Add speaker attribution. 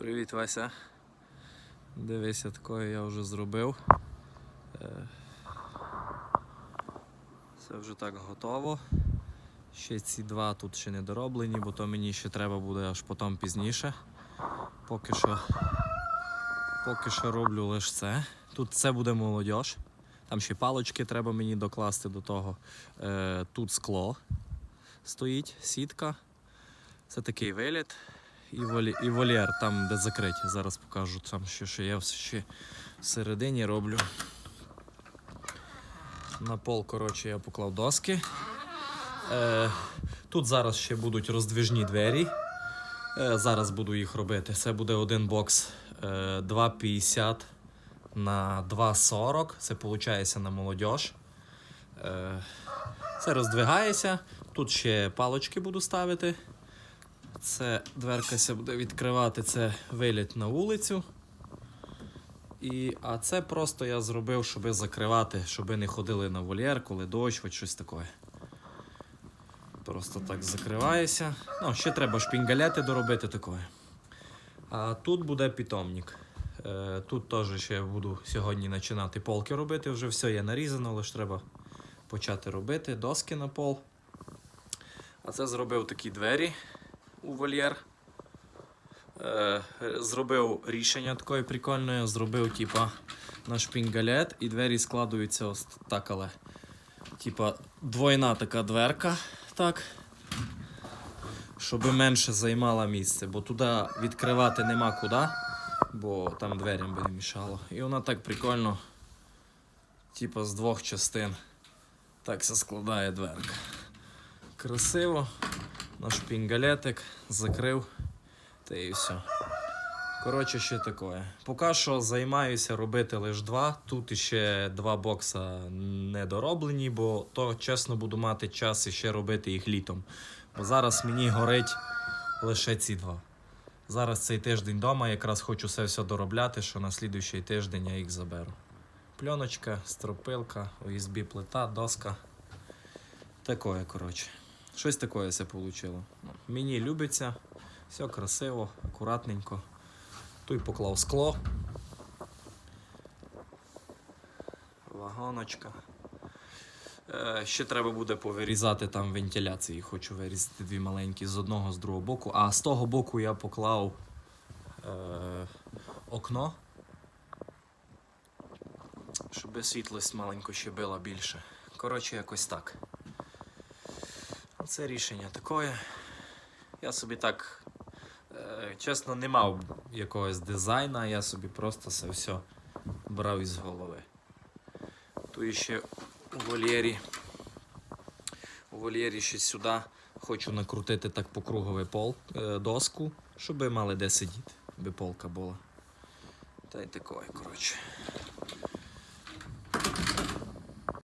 Speaker 1: Привіт, Вася. Дивися, такое я вже зробив. Це вже так готово. Ще ці два тут ще не дороблені, бо то мені ще треба буде аж потім пізніше. Поки що, поки що роблю лише це. Тут це буде молодіж. Там ще палочки треба мені докласти до того. Е, тут скло стоїть, сітка. Це такий виліт. І, волі, і вольєр там, де закриті. Зараз покажу там ще, що я ще всередині роблю. На пол, коротше, я поклав доски. Е, тут зараз ще будуть роздвижні двері. Е, зараз буду їх робити. Це буде один бокс е, 2,50 на 2,40. Це виходить на молодіж. Е, це роздвигається. Тут ще палочки буду ставити. Це дверкася буде відкривати, це виліт на вулицю. І, а це просто я зробив, щоб закривати, щоб не ходили на вольєр, коли дощ, хоч щось таке. Просто так закривається. Ну, ще треба шпінгалети доробити таке. А тут буде питомник. Е, тут теж ще буду сьогодні починати полки робити. Вже все є нарізано, лише треба почати робити доски на пол. А це зробив такі двері у вольєр. Е, зробив рішення такої прикольне, зробив типа на шпінгалет і двері складуються ось так, але типа двойна така дверка, так. Щоб менше займала місце, бо туди відкривати нема куди, бо там дверям би не мішало. І вона так прикольно, типа з двох частин, так складає дверка. Красиво на шпінгалетик, закрив та і все. Коротше, ще таке. Поки що займаюся робити лише два. Тут ще два бокса не дороблені, бо то чесно буду мати час іще робити їх літом. Бо зараз мені горить лише ці два. Зараз цей тиждень вдома, якраз хочу це все доробляти, що на слідуючий тиждень я їх заберу. Пленочка, стропилка, USB плита, доска. Такое, коротше. Щось таке все вийшло. Мені любиться, все красиво, акуратненько. Тут поклав скло. Вагоночка. Е, ще треба буде повирізати там вентиляції. Хочу вирізати дві маленькі з одного, з другого боку. А з того боку я поклав е, окно. Щоб світлость маленько ще била більше. Коротше, якось так. Це рішення таке. Я собі так, е, чесно, не мав якогось дизайна, я собі просто це все брав із голови. Тут ще у вольєрі. У вольєрі ще сюди хочу накрутити так по круговий пол, е, доску, щоб мали де сидіти, аби полка була. Та й такое, коротше.